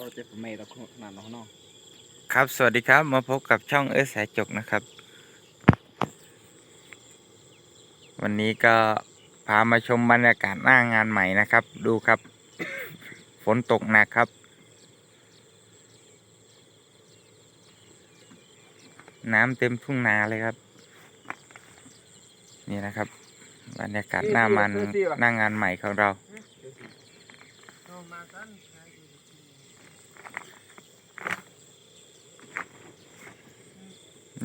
เราจะเมย์ตะคุนานเนาะครับ สวัสดีครับ มาพบกับช่องเอสสายจกนะครับ วันนี้ก็พามาชมบรรยากาศหน้างานใหม่นะครับ ดูครับ ฝนตกหนักครับ น้ำเต็มทุ่งนาเลยครับ นี่นะครับ บรรยากาศหน้ามันหน้างานใหม่ของเรา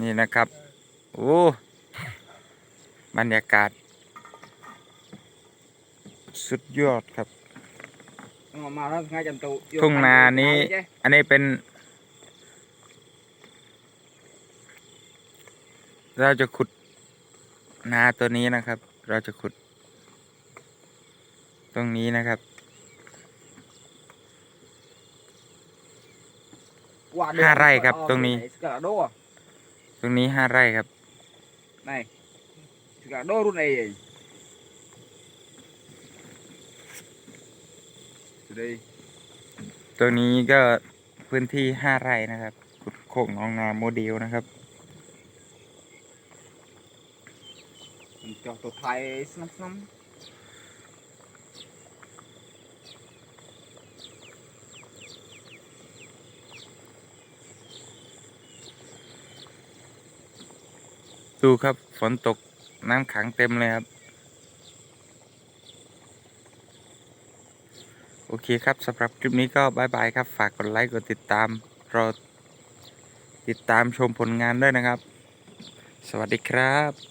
นี่นะครับ โอ้บรรยากาศ สุดยอดครับมาแล้วง่ายจังตุทุ่งนานี้ อันนี้เป็น เราจะขุดนาตัวนี้นะครับ เราจะขุด ตรงนี้นะครับ ห้าไร่ครับตรงนี้ สกัดโดตรงนี้ห้าไร่ครับ này สกัดโดรุ่นไหนดูดิตรงนี้ก็พื้นที่ห้าไร่นะครับขุดโคกหน้องนาโมเดลนะครับมันจอตัวไทยสนับส ดูครับฝนตกน้ำขังเต็มเลยครับ โอเคครับสำหรับคลิปนี้ก็บายบายครับ ฝากกดไลค์กดติดตามรอติดตามชมผลงานด้วยนะครับ สวัสดีครับ